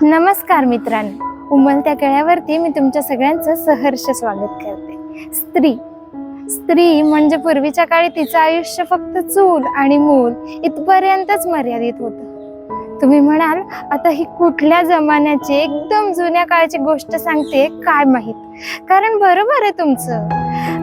नमस्कार मित्रांनो. उमलत्या केळ्यावरती मी तुमच्या सगळ्यांचं सहर्ष स्वागत करते. स्त्री. स्त्री म्हणजे पूर्वीच्या काळी तिचं आयुष्य फक्त चूल आणि मूल इथपर्यंतच मर्यादित होतं. तुम्ही म्हणाल आता ही कुठल्या जमान्याची एकदम जुन्या काळाची गोष्ट सांगते काय माहीत? कारण बरोबर आहे तुमचं.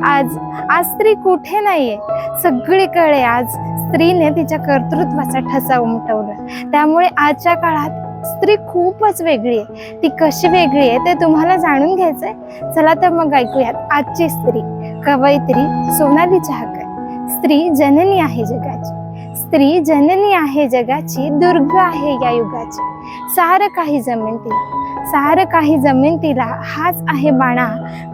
आज आज स्त्री कुठे नाहीये. सगळीकडे आज स्त्रीने तिच्या कर्तृत्वाचा ठसा उमटवला. त्यामुळे आजच्या काळात स्त्री खूपच वेगळी आहे. ती कशी वेगळी आहे ते तुम्हाला जाणून घ्यायचंय. चला तर मग ऐकूयात आजची स्त्री कवयित्री सोनाली चहाकर. स्त्री जननी आहे जगाची. स्त्री जननी आहे जगाची दुर्ग आहे या युगाची. सारं काही जमेन तिला. सारं काही जमेन तिला हाच आहे बाणा.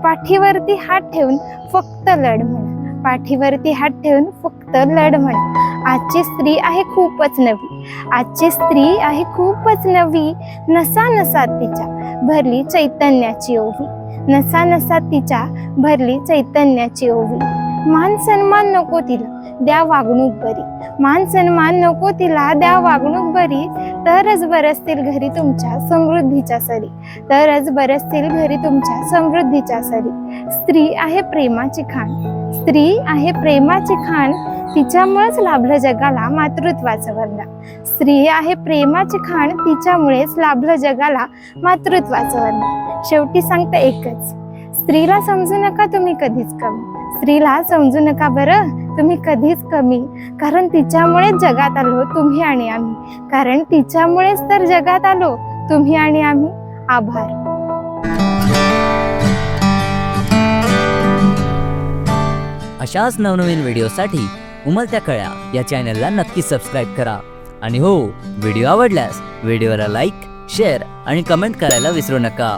पाठीवरती हात ठेवून फक्त लढ म्हणा. पाठीवरती हात ठेवून फक्त लढ म्हणा. आजची स्त्री आहे खूपच नवी. आजची स्त्री आहे खूपच नवी नसा नसा तिच्या भरली चैतन्याची ओवी. नसा नसा तिच्या भरली चैतन्याची ओवी. मान सन्मान नको तिला द्या वागणूक बरी. मान सन्मान नको तिला द्या वागणूक बरी. तरच बरसतील घरी तुमच्या समृद्धीच्या सरी. तरच बरसतील घरी तुमच्या समृद्धीच्या सरी. स्त्री आहे प्रेमाची खाण. स्त्री आहे प्रेमाची खाण. तिच्यामुळेच लाभलं जगाला मातृत्वाचं वरदान. स्त्री आहे प्रेमाची खाण. तिच्यामुळेच लाभलं जगाला मातृत्वाचं वरदान. शेवटी सांगता एकच. स्त्रीला समजू नका तुम्ही कधीच कमी. स्त्रीला समजू नका बरं. तुम्ही कधीच कमी. कारण तिच्यामुळेच जगात आलो तुम्ही आणि आम्ही. कारण तिच्यामुळेच तर जगात आलो तुम्ही आणि आम्ही. आभार. अशाच नवनवीन व्हिडिओसाठी उमलत्या कळ्या या चॅनलला नक्की सबस्क्राईब करा. आणि हो व्हिडिओ आवडल्यास व्हिडिओला लाईक शेअर आणि कमेंट करायला विसरू नका.